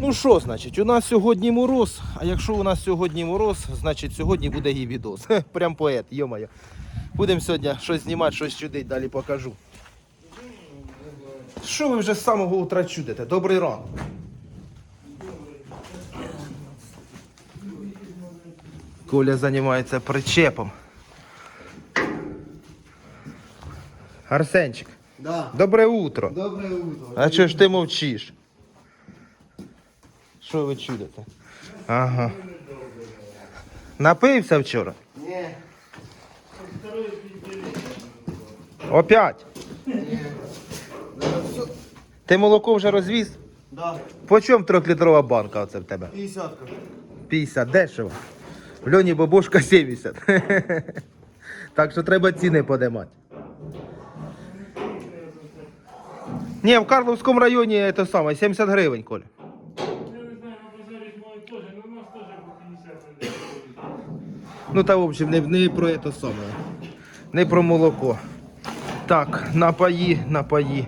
Ну що, значить, у нас сьогодні мороз, а якщо у нас сьогодні мороз, значить сьогодні буде і відос. Прям поет, йомаю. Будемо сьогодні щось знімати, щось чудить, далі покажу. Що ви вже з самого утра чудите? Добрий ранок. Коля займається причепом. Арсенчик, Да. добре утро. Доброе утро. А чого ж ти мовчиш? Що ви чудите? Ага. Напився вчора? Не, Опять? Ні. Ти молоко вже розвіз? да, По чому трьохлітрова банка оце в тебе? 50 50, дешево. В льоні бабушка 70. Так що треба ціни подимати. Ні, в Карловському районі це саме, 70 гривень, Коля. Я не знаю, на базарі моють теж, але у нас теж по 50 людей. Ну та в общем, не, не про це саме. Не про молоко. Так, напої, напої.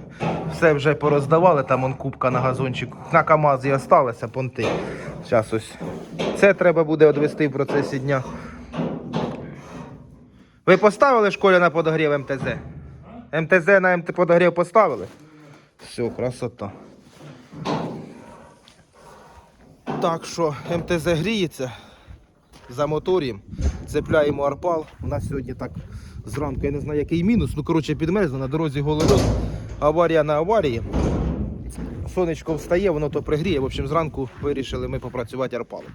Все вже пороздавали, там он кубка на газончик. На КАМАЗі осталося понти. Зараз ось. Це треба буде відвести в процесі дня. Ви поставили школі на подогрів МТЗ? МТЗ на МТ подогрів поставили? Все, красота. Так що МТЗ гріється за мотором, цепляємо арпал. У нас сьогодні так зранку, я не знаю, який мінус. Ну, коротше, підмерзло, на дорозі голольот. Аварія на аварії. Сонечко встає, воно то пригріє. В общем, зранку вирішили ми попрацювати арпалом.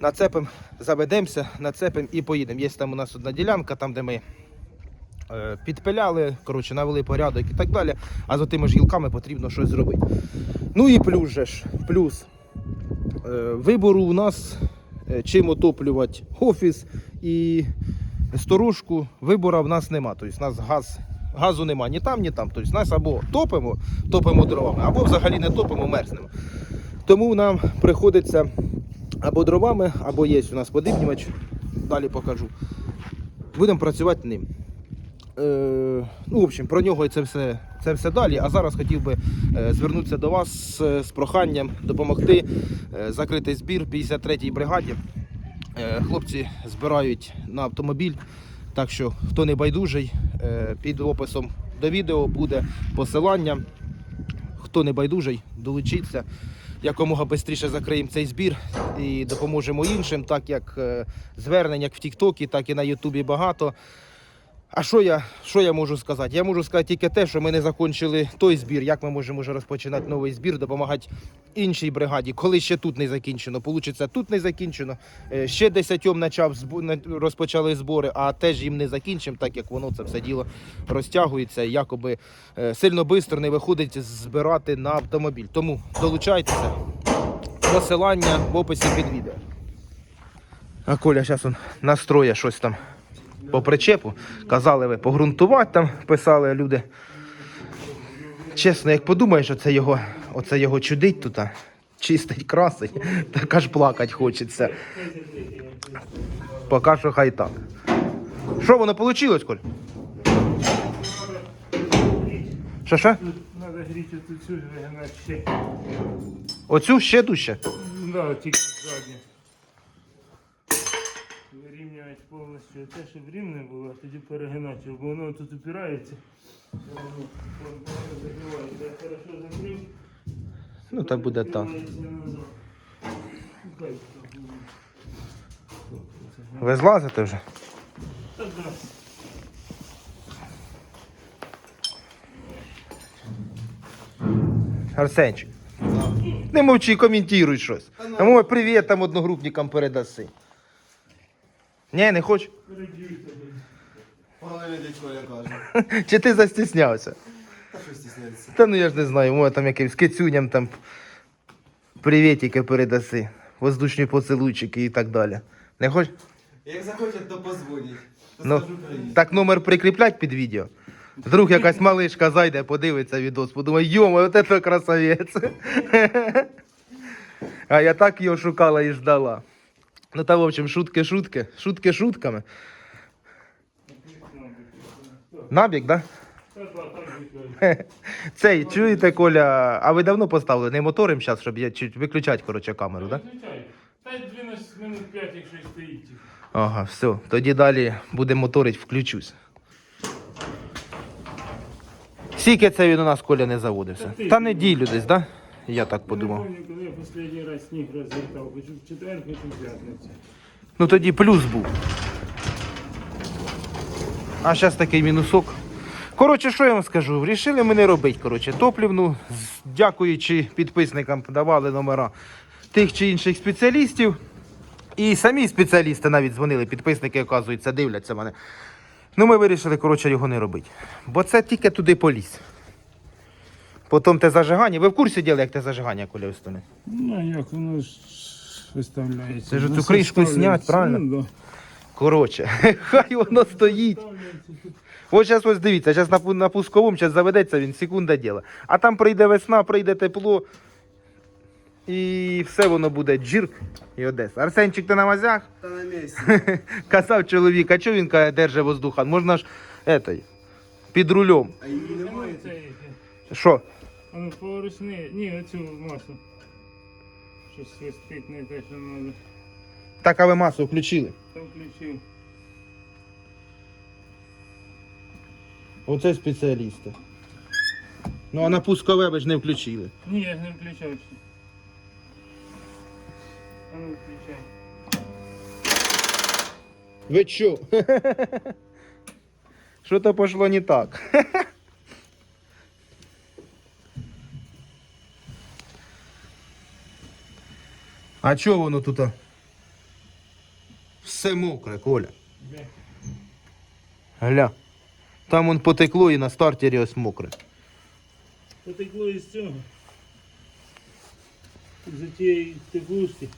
Нацепимо, заведемося, нацепимо і поїдемо. Є там у нас одна ділянка, там, де ми е, підпиляли, коротше, навели порядок і так далі. А за тими ж гілками потрібно щось зробити. Ну і плюс же ж, плюс. Е, вибору у нас чим отоплювати офіс і сторожку. Вибору в нас нема. Тобто у нас газ, газу нема ні там, ні там. Тобто нас або топимо, топимо дровами, або взагалі не топимо, мерзнемо. Тому нам приходиться або дровами, або є у нас подивнювач. Далі покажу. Будемо працювати ним. Е, ну, в общем, про нього це все, це все далі. А зараз хотів би е, звернутися до вас з, з проханням допомогти е, закрити збір 53-й бригаді. Е, хлопці збирають на автомобіль. Так що, хто не байдужий, е, під описом до відео буде посилання. Хто не байдужий, долучіться. Якомога швидше закриємо цей збір і допоможемо іншим, так як е, звернень як в Тіктокі, так і на Ютубі багато. А що я, що я можу сказати? Я можу сказати тільки те, що ми не закінчили той збір. Як ми можемо вже розпочинати новий збір, допомагати іншій бригаді, коли ще тут не закінчено. Получиться, тут не закінчено. Е, Ще десятьом почав розпочали збори, а теж їм не закінчимо, так як воно це все діло розтягується якоби е, сильно швидко не виходить збирати на автомобіль. Тому долучайтеся. Посилання в описі під відео. А Коля зараз настроє щось там по причепу. Казали ви погрунтувати там, писали люди. Чесно, як подумаєш, що це його, оце його чудить тут, чистить, красить, так аж плакати хочеться. Поки що хай так. Що воно вийшло, Коль? Що що? Треба гріти тут цю вигинати ще. Оцю ще дужче? Да, тільки заднє. Вирівнювати повністю те, щоб рівне було, а тоді перегинати, бо воно тут упирається. Я хорошо закрив. Ну, так буде так. Ну, так. Ви злазите вже? Та да. Арсенчик. Не мовчи, коментуй щось. А мой привіт там одногрупникам передаси. Ні, не хочу. Пане дядько, я кажу. Чи ти застіснявся? Та що стісняється? Та ну я ж не знаю, може там якимсь кицюням там привітики передаси, воздушні поцілуйчики і так далі. Не хочеш? Як захочуть, то позвонять. То Ну, скажу привіт. так номер прикріплять під відео. Вдруг якась малишка зайде, подивиться відос, подумає, йома, от це красавець. А я так його шукала і ждала. Ну та в общем, шутки, шутки, шутки шутками. Набіг, да? Да, так. Цей, чуєте, Коля, а ви давно поставили? Не моторим зараз, щоб я чуть виключати, коротше, камеру, так? Виключай. Та й 12 минут 5, якщо стоїть. Ага, все. Тоді далі буде моторить, включусь. Скільки це він у нас Коля не заводився? Та Та неділю десь, так? Да? Я так подумав. не коли я останній раз сніг розвертав, хочу в четвер, хочу в п'ятницю. Ну тоді плюс був. А зараз такий мінусок. Коротше, що я вам скажу? Рішили ми не робити, коротше, топлівну, дякуючи підписникам, давали номера тих чи інших спеціалістів. І самі спеціалісти навіть дзвонили, підписники, оказується, дивляться мене. Ну, ми вирішили, коротше, його не робити. Бо це тільки туди поліз. Потім те зажигання. Ви в курсі діли, як те зажигання, коли встане? Ну, як воно ж виставляється? Це ж Ну, цю кришку снять, правильно? Ну, да. Коротше, хай воно стоїть. Ось зараз ось дивіться, зараз на, на пусковому зараз заведеться він, секунда діла. А там прийде весна, прийде тепло. І все воно буде джирк і Одеса. Арсенчик, ти на мазях? Та на місці. Казав чоловік, а чого він каже, держить воздухан? Можна ж етой, під рулем. А її немає. це? Що? А ну поверсни. Ні, оцю масу. Щось свистить не те, що треба. Так, а ви масу включили. Там включив. Оце спеціалісти. Ну а на пускове ви ж не включили. Ні, я ж не включав ще. А ну включай. Ви чо? Що то пошло не так? А чого воно тут? Все мокре, Коля. Гля. Там он потекло і на стартері ось мокре. Потекло із цього. За тієї теплушки.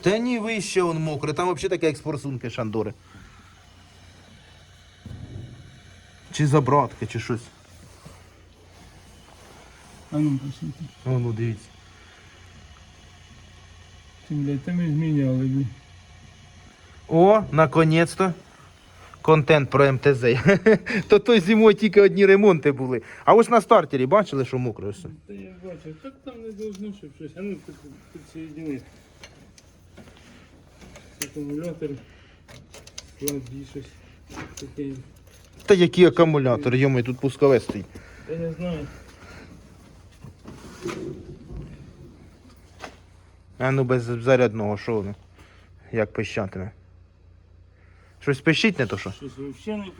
Та ні, вище он мокре, там взагалі таке як з форсунки Шандори. Чи забратки, чи щось. А ну посмотри. О, ну дивіться. Блядь, там і зміняли, блядь. О, наконець-то. Контент про МТЗ. То той зимою тільки одні ремонти були. А ось на стартері бачили, що мокре все. Та я бачив, так там не должно, щоб щось. А ну тут підсоєдини. Акумулятор. Складі щось. Таке. Та який акумулятор, йому тут пускове стоїть. Я знаю. А ну без зарядного, що воно? Як пищатиме? Щось пищить не то що? Щось взагалі не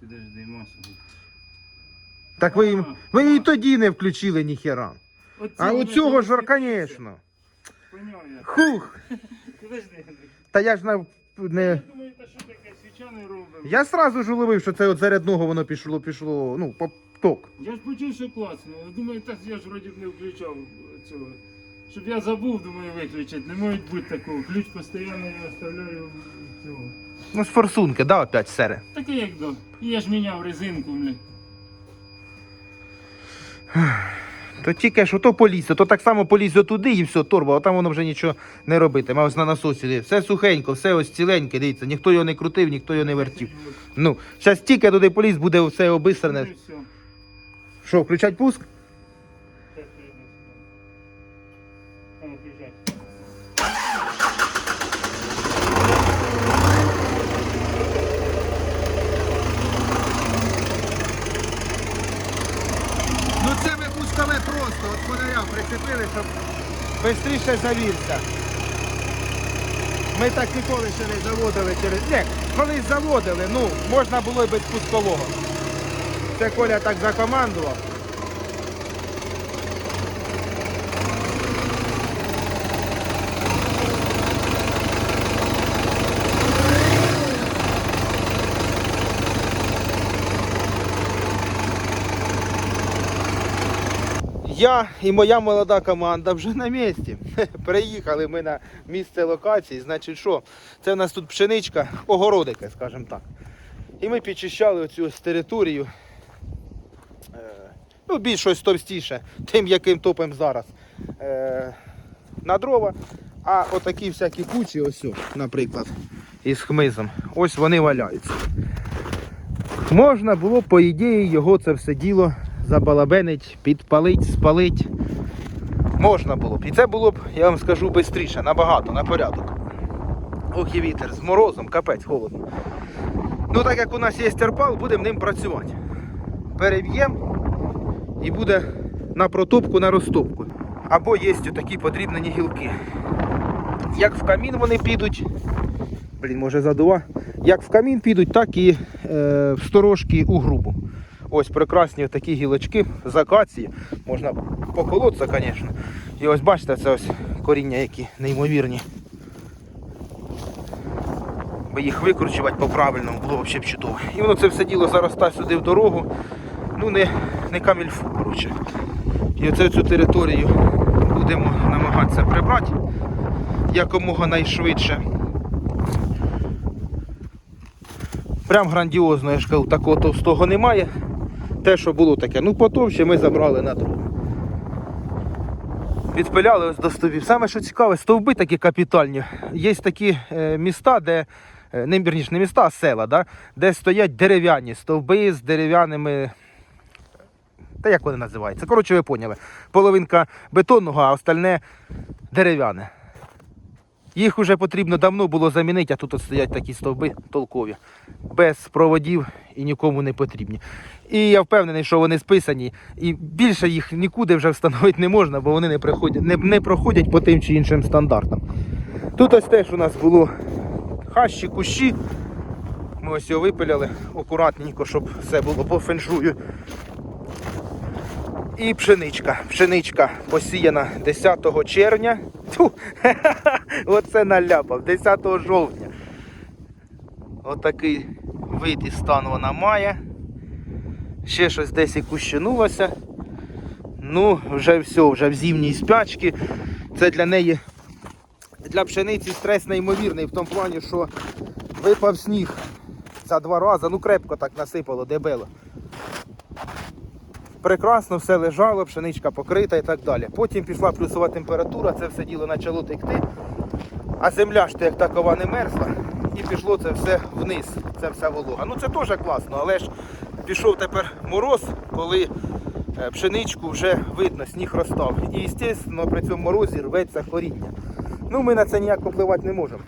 підожди, масу. Так ви, їм- ви її тоді не включили ніхера. А у цього ж, звісно. Хух. Підожди. Та я ж на не. Я думаю, та що таке, свіча не робимо. Я сразу ж уловив, що це от зарядного воно пішло, пішло, ну, по ток. Я ж почув, що класно. Думаю, так я ж вроді б не включав цього. Щоб я забув, думаю, виключити. Не може бути такого. Ключ постійно я оставляю цього. Ну, з форсунки, да, опять сере. Таке як до. І я ж міняв резинку, блядь. То тільки що то поліз, то так само поліз туди і все, торба, а там воно вже нічого не робитиме. Ось на насосі. Все сухенько, все ось ціленьке, дивіться, ніхто його не крутив, ніхто його не вертів. Ну, зараз тільки туди поліз, буде все Ну і все. Що, включать пуск? Ну. Це ми пускове просто, от фонаря прицепили, щоб швидше завівся. Ми так ніколи ще не заводили через. Ні, колись заводили, ну, можна було й без пускового. Це Коля так закомандував. Я і моя молода команда вже на місці. Приїхали ми на місце локації. Значить, що? Це у нас тут пшеничка, огородики, скажімо так. І ми підчищали оцю територію. Ну, більш щось товстіше, тим, яким топимо зараз. Е, на дрова. А отакі всякі кучі, ось, наприклад, із хмизом, ось вони валяються. Можна було, по ідеї, його це все діло забалабенить, підпалить, спалить. Можна було б. І це було б, я вам скажу, швидше, набагато, на порядок. Ох і вітер, з морозом, капець, холодно. Ну так як у нас є терпал, будемо ним працювати. Переб'ємо і буде на протопку, на розтопку. Або є такі подрібнені гілки. Як в камін вони підуть, блін, може задува. Як в камін підуть, так і е, в сторожки у грубу. Ось прекрасні такі гілочки з акації. Можна поколотися, звісно. І ось бачите, це ось коріння, які неймовірні. Би їх викручувати по-правильному було взагалі б чудово. І воно це все діло зароста сюди в дорогу. Ну не, не камільфу, коротше. І оце цю територію будемо намагатися прибрати якомога найшвидше. Прям грандіозно, я ж кажу, такого товстого немає. Те, що було таке, ну потовще ми забрали на другу. Відпиляли ось до стовбів. Саме що цікаве, стовби такі капітальні. Є такі е, міста, де е, не вірніше, не міста, а села, да, де стоять дерев'яні стовби з дерев'яними. Та як вони називаються? Коротше, ви поняли. Половинка бетонного, а остальне дерев'яне. Їх вже потрібно давно було замінити, а тут от стоять такі стовби толкові, без проводів і нікому не потрібні. І я впевнений, що вони списані, і більше їх нікуди вже встановити не можна, бо вони не, приходять, не, не проходять по тим чи іншим стандартам. Тут ось теж у нас було хащі, кущі. Ми ось його випиляли акуратненько, щоб все було по феншую. І пшеничка. Пшеничка посіяна 10 червня. Тьфу, оце наляпав, 10 жовтня. Отакий вид і стан вона має. Ще щось десь і кущинулося. Ну, вже все, вже в зимній спячці. Це для неї, для пшениці стрес неймовірний в тому плані, що випав сніг за два рази, ну крепко так насипало, дебело прекрасно все лежало, пшеничка покрита і так далі. Потім пішла плюсова температура, це все діло почало текти, а земля ж як такова не мерзла, і пішло це все вниз, це вся волога. Ну це теж класно, але ж пішов тепер мороз, коли е, пшеничку вже видно, сніг розстав. І, звісно, при цьому морозі рветься коріння. Ну, ми на це ніяк впливати не можемо.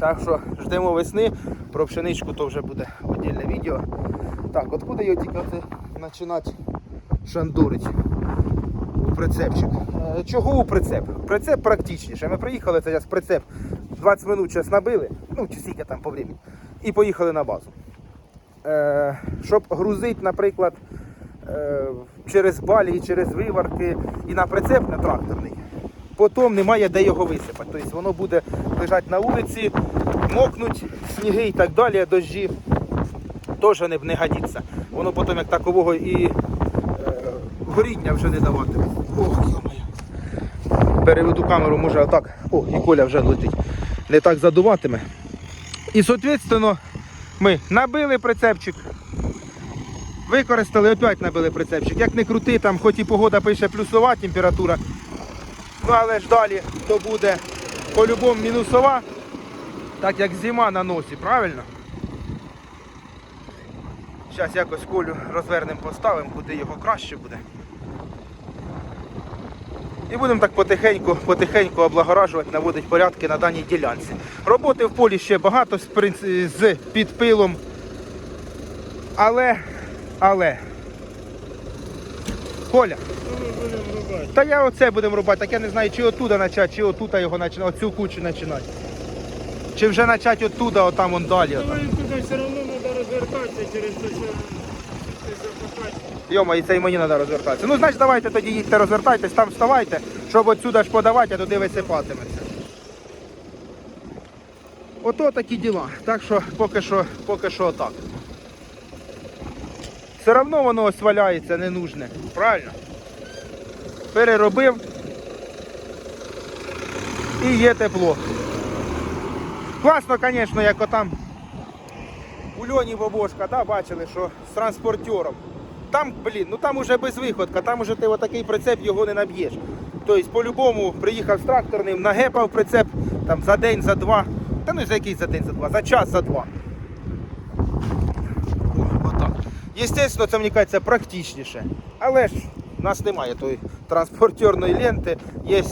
Так що ждемо весни, про пшеничку то вже буде віддільне відео. Так, откуда його тільки починати шандурить у прицепчик. Е, Чого у прицеп? Прицеп практичніше. Ми приїхали, це зараз прицеп 20 минут час набили, ну чи скільки там по времени, і поїхали на базу. Е, щоб грузити, наприклад, е, через балі, через виварки і на прицеп на тракторний. Потім немає де його висипати. Тобто воно буде лежати на вулиці, мокнуть, сніги і так далі, дощі теж не, не годиться. Воно потім як такового і горіння вже не даватиме. Ох, йо-моє. Переведу камеру, може отак. О, і Коля вже летить. Не так задуватиме. І, соответственно, ми набили прицепчик. Використали, опять набили прицепчик. Як не крути, там хоч і погода пише плюсова температура. Ну але ж далі то буде по-любому мінусова, так як зима на носі, правильно? Зараз якось колю розвернемо, поставимо, куди його краще буде. І будемо так потихеньку, потихеньку облагоражувати, наводити порядки на даній ділянці. Роботи в полі ще багато з, підпилом. Але, але. Коля, рубати? та я оце будемо робити, так я не знаю, чи отуда почати, чи отута його починати, оцю кучу починати. Чи вже почати оттуда, отам он далі. Отам. туди все одно треба розвертатися через те, що. Йома, і це і мені треба розвертатися. Ну, значить, давайте тоді їдьте, розвертайтесь, там вставайте, щоб отсюди ж подавати, а туди висипатиметься. Ото такі діла. Так що поки що, поки що отак. Все одно воно ось валяється ненужне. Правильно? Переробив. І є тепло. Класно, звісно, як отам у Льоні Бобошка, да, бачили, що транспортером. Там, блін, ну там уже безвиходка, там уже ти отакий прицеп його не наб'єш. Тобто, по-любому приїхав з тракторним, нагепав прицеп там за день, за два. Та ну за який за день, за два, за час, за два. Єстественно, це мені кажеться практичніше. Але ж в нас немає тої транспортерної ленти. Є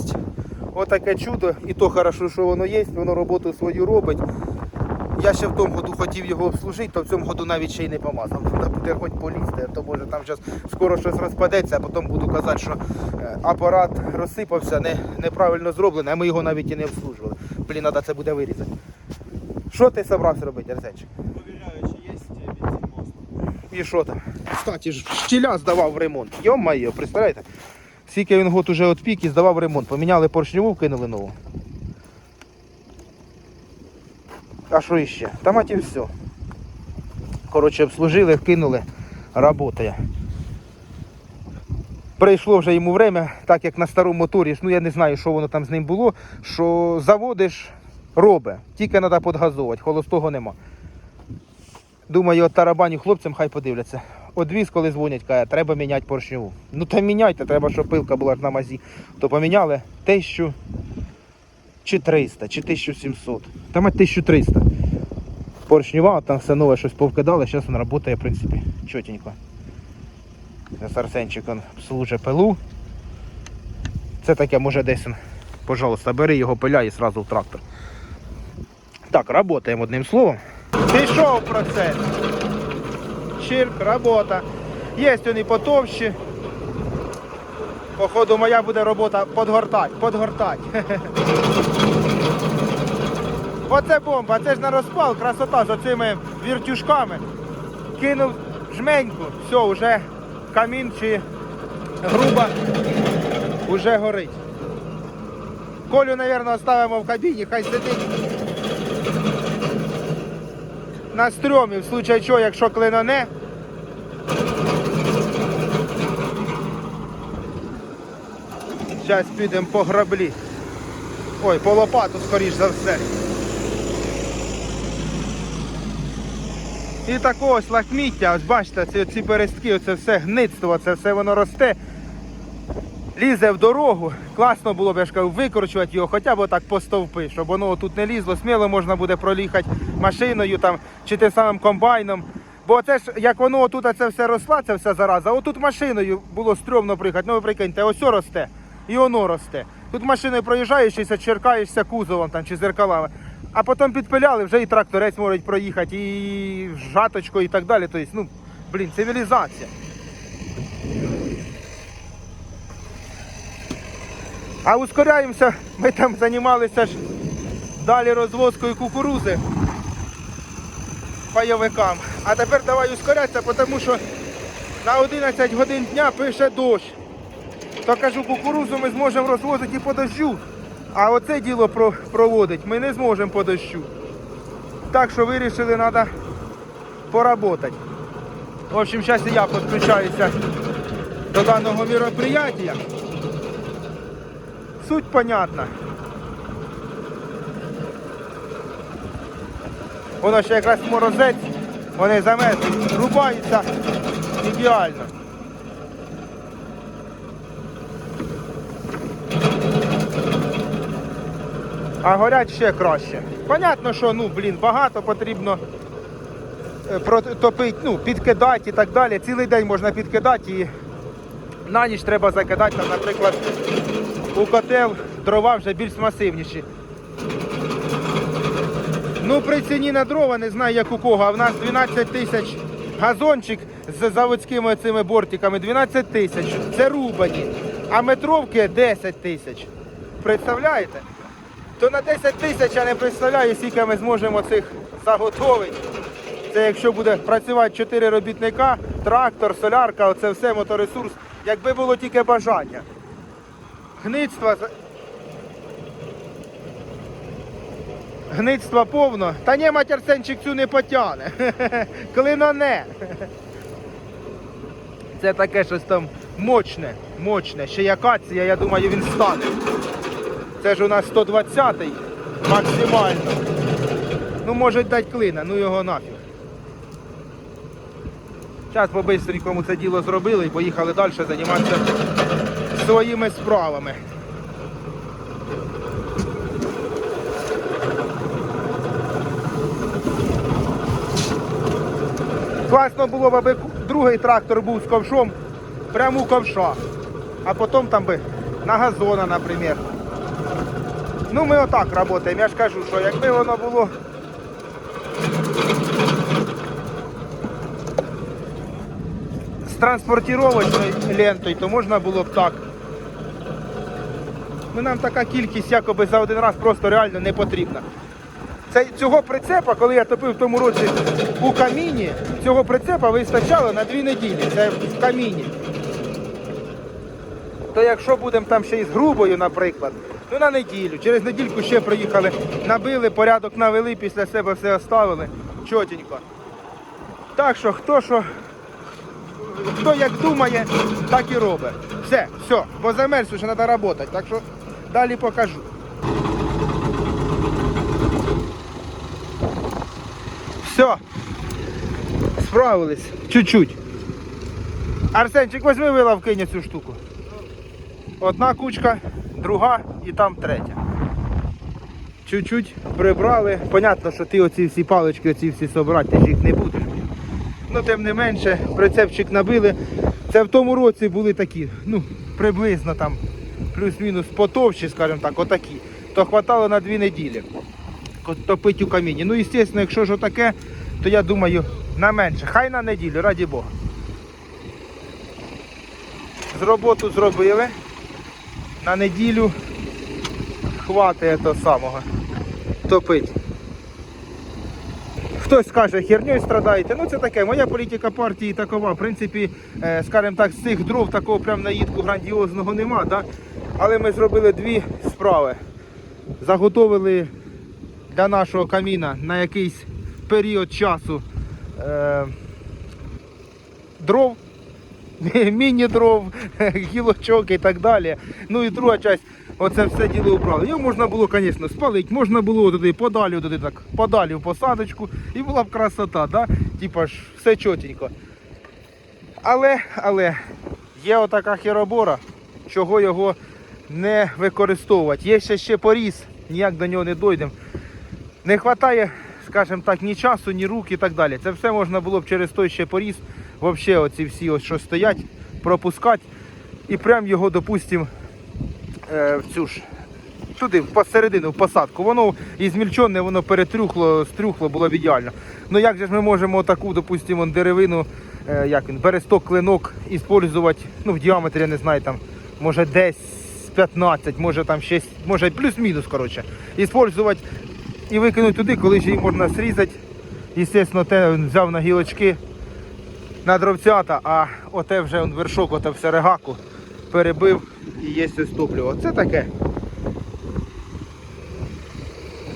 отаке чудо, і то хорошо, що воно є, воно роботу свою робить. Я ще в тому году хотів його обслужити, то в цьому году навіть ще й не помазав. Треба буде хоч полізти, а то може там зараз скоро щось розпадеться, а потім буду казати, що е, апарат розсипався, не, неправильно зроблений, а ми його навіть і не обслужували. Блін, треба це буде вирізати. Що ти собрався робити, Арсенчик? Провіряю, чи є бензин. І що там? Кстати, ж щіля здавав в ремонт. Йо-майо, представляєте? Скільки він год уже відпік і здавав ремонт. Поміняли поршневу, вкинули нову. А що іще? Та мать все. Коротше, обслужили, вкинули, работає. Прийшло вже йому время, так як на старому моторі, ну я не знаю, що воно там з ним було, що заводиш, робить. Тільки треба підгазовувати, холостого нема. Думаю, от тарабаню хлопцям хай подивляться. Одвіз, коли дзвонять, каже, треба міняти поршневу. Ну та міняйте, треба, щоб пилка була на мазі. То поміняли тисячу чи 300, чи 1700. Та мать 1300. Поршнева, там все нове щось повкидали, зараз він працює, в принципі, чотенько. Зараз Арсенчик служить пилу. Це таке може десь, он, пожалуйста, бери його пиля і одразу в трактор. Так, працюємо одним словом. Пішов процес. Чирк, робота. Є вони потовщі. Походу моя буде робота подгортати, подгортати. Оце бомба, це ж на розпал, красота з оцими віртюшками. Кинув жменьку, все, вже камін чи груба вже горить. Колю, мабуть, оставимо в кабіні, хай сидить на стрьомі, в случай чого, якщо клиноне. Зараз підемо по граблі. Ой, по лопату, скоріш за все. І таке ось лахміття, ось бачите, ці, ці перестки, оце все гництво, це все воно росте. Лізе в дорогу. Класно було б, я ж кажу, викорчувати його хоча б так по стовпи, щоб воно тут не лізло. Сміло можна буде проліхати машиною там, чи тим самим комбайном. Бо це ж, як воно отут це все росла, це вся зараза, отут машиною було стрьомно приїхати. Ну ви прикиньте, ось росте і воно росте. Тут машиною проїжджаєш і черкаєшся кузовом там, чи зеркалами. А потім підпиляли, вже і тракторець може проїхати, і жаточко, і так далі. Тобто, ну, блін, цивілізація. А ускоряємося, ми там займалися ж далі розвозкою кукурузи пайовикам. А тепер давай ускорятися, тому що на 11 годин дня пише дощ. То кажу, кукурузу ми зможемо розвозити і по дощу. А оце діло про, проводить ми не зможемо по дощу. Так що вирішили, треба поработати. В общем, зараз і я підключаюся до даного мероприятия. Суть понятна. Воно ще якраз морозець, вони замерзли, рубаються ідеально. А горять ще краще. Понятно, що ну, блін, багато потрібно е, протопити, ну, підкидати і так далі. Цілий день можна підкидати і на ніч треба закидати, там, наприклад, у котел дрова вже більш масивніші. Ну, при ціні на дрова, не знаю як у кого, а в нас 12 тисяч газончик з заводськими цими бортиками, 12 тисяч. Це рубані. А метровки 10 тисяч. Представляєте? То на 10 тисяч я не представляю, скільки ми зможемо цих заготовити. Це якщо буде працювати 4 робітника, трактор, солярка, оце все моторесурс, якби було тільки бажання. Гництва. Гництва повно. Та ні, матерсенчик цю не потягне. Клиноне. Це таке щось там мощне, мощне. Ще якація, я думаю, він стане. Це ж у нас 120-й максимально. Ну, може дати клина, ну його нафіг. Зараз по-бистренькому це діло зробили і поїхали далі займатися своїми справами. Класно було б, аби другий трактор був з ковшом, прямо у ковша. А потім там би на газона, наприклад. Ну, ми отак працюємо. Я ж кажу, що якби воно було. З транспортировочною лентою, то можна було б так. Ну нам така кількість якоби за один раз просто реально не потрібна. Це, цього прицепа, коли я топив в тому році у каміні, цього прицепа вистачало на дві неділі. Це в каміні. То якщо будемо там ще із грубою, наприклад, то на неділю. Через недільку ще приїхали, набили, порядок навели, після себе все оставили. Чотенько. Так що хто що, хто як думає, так і робить. Все, все, бо замерз, вже треба працювати. Так що далі покажу. Все. Справились. Чуть-чуть. Арсенчик, возьми вила вкинь цю штуку. Одна кучка, друга і там третя. Чуть-чуть прибрали. Понятно, що ти оці всі палички, оці всі собрати, ти ж їх не будеш. Ну, тим не менше, прицепчик набили. Це в тому році були такі, ну, приблизно там, плюс-мінус потовщі, скажімо так, отакі. То хватало на дві неділі топить у каміні. Ну, звісно, якщо ж таке, то я думаю, на менше. Хай на неділю, раді Бога. З роботу зробили. На неділю хватає того самого. Топить. Хтось скаже, херньою страдаєте. Ну це таке, моя політика партії такова. В принципі, е, скажімо так, з цих дров такого прям наїдку грандіозного нема, да? але ми зробили дві справи. Заготовили для нашого каміна на якийсь період часу е, дров, міні-дров, гілочок і так далі. Ну і друга часть, оце все діло убрали. Його можна було, звісно, спалити, можна було туди подалі, туди так, подалі в посадочку, і була б красота, да? Типа ж все чотенько. Але, але є отака херобора, чого його не використовувати. Є ще ще поріз, ніяк до нього не дойдемо. Не вистачає, скажімо так, ні часу, ні рук і так далі. Це все можна було б через той ще поріз, взагалі оці всі, ось, що стоять, пропускати і прям його, допустимо, е, в цю ж. Туди, посередину, в посадку. Воно і змільчене, воно перетрюхло, стрюхло, було б ідеально. Ну як же ж ми можемо таку, допустимо, деревину, е, як він, бересток, клинок, іспользувати, ну в діаметрі, я не знаю, там, може десь 15, може там 6, може плюс-мінус, коротше. Іспользувати і викинути туди, коли ж її можна зрізати. Звісно, те взяв на гілочки на дровцята, а оте вже он вершок, оте все регаку перебив і є ось топливо. Це таке.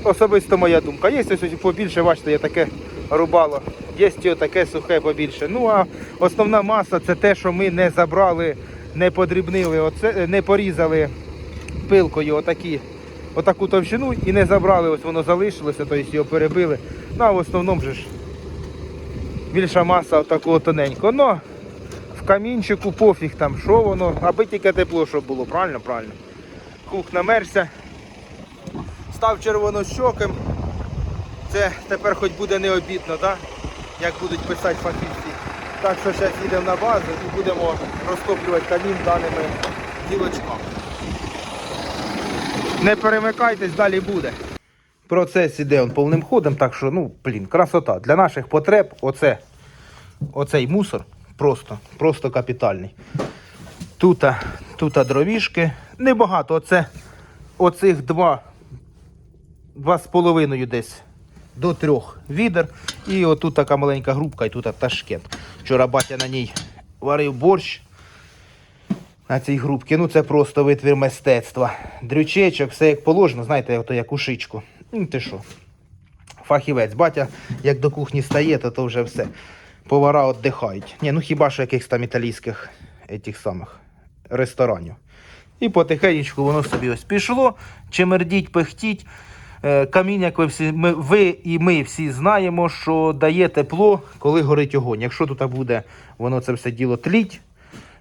Особисто моя думка. Є ось побільше, бачите, є таке рубало. Є таке сухе побільше. Ну а основна маса це те, що ми не забрали, не подрібнили, оце, не порізали пилкою отакі, отаку товщину і не забрали, ось воно залишилося, тобто його перебили. Ну а в основному же ж більша маса такого тоненького. Ну, в камінчику пофіг там, що воно, аби тільки тепло, щоб було, правильно, правильно. Кук намерся, став червонощоким. Це тепер хоч буде не обідно, да? як будуть писати фахівці. Так що зараз їдемо на базу і будемо розтоплювати камін даними гілочками. Не перемикайтесь, далі буде. Процес іде он повним ходом, так що, ну, блін, красота. Для наших потреб оце, оцей мусор просто, просто капітальний. Тут, тут дровішки. Небагато. Оце, оцих два, два з половиною десь до трьох відер. І отут така маленька грубка, і тут ташкент. Вчора батя на ній варив борщ. На цій грубці. Ну це просто витвір мистецтва. Дрючечок, все як положено, знаєте, як у шичку. Ну ти що? Фахівець. Батя, як до кухні стає, то то вже все. Повара віддихають. Ні, ну хіба що якихось там італійських етих самих ресторанів. І потихеньку воно собі ось пішло, чимердіть, пихтіть. Е, Камінь, як ви всі, ми, ви і ми всі знаємо, що дає тепло, коли горить огонь. Якщо тут буде воно це все діло тліть,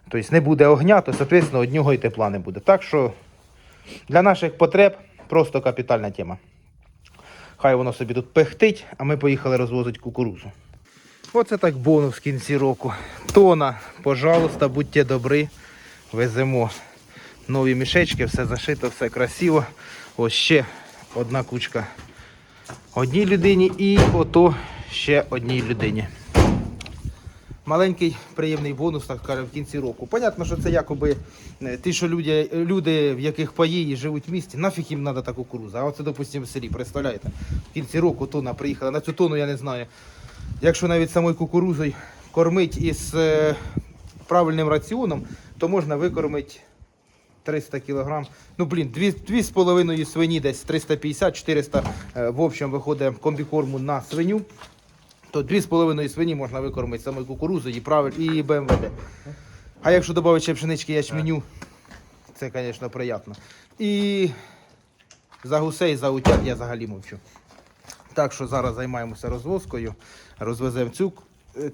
тобто не буде огня, то, соответственно, нього і тепла не буде. Так що для наших потреб просто капітальна тема. Хай воно собі тут пехтить, а ми поїхали розвозити кукурузу. Оце так бонус в кінці року. Тона, пожалуйста, будьте добрі. Веземо нові мішечки, все зашито, все красиво. Ось ще одна кучка одній людині і ото ще одній людині. Маленький приємний бонус, так каже, в кінці року. Понятно, що це якоби е, ті, що люди, люди в яких паї і живуть в місті, нафіг їм треба та кукуруза. А оце, допустимо, в селі, представляєте? В кінці року тона приїхала. На цю тону я не знаю. Якщо навіть самою кукурузою кормить із е, правильним раціоном, то можна викормити 300 кг. Ну, блін, 2,5 свині десь 350-400 е, в общем виходить комбікорму на свиню. То 2,5 свині можна викормити самою кукурузою і, правиль, і БМВД. А якщо додати ще пшенички ячменю, це, звісно, приємно. І за гусей, за утят я взагалі мовчу. Так що зараз займаємося розвозкою, розвеземо цю,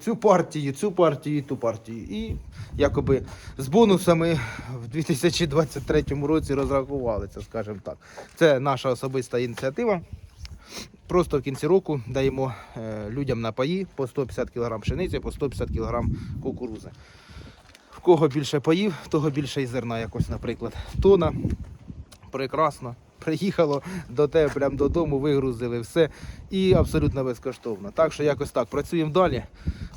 цю партію, цю партію ту партію. І якоби з бонусами в 2023 році розрахували це, скажімо так. Це наша особиста ініціатива. Просто в кінці року даємо е, людям на паї по 150 кг пшениці, по 150 кг кукурузи. В кого більше паїв, того більше і зерна якось, наприклад. Тона прекрасно. Приїхало до тебе прямо додому, вигрузили все і абсолютно безкоштовно. Так що якось так працюємо далі.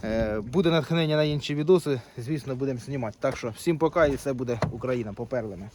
Е, Буде натхнення на інші відоси, звісно, будемо знімати. Так що всім пока і все буде Україна. Поперли ми.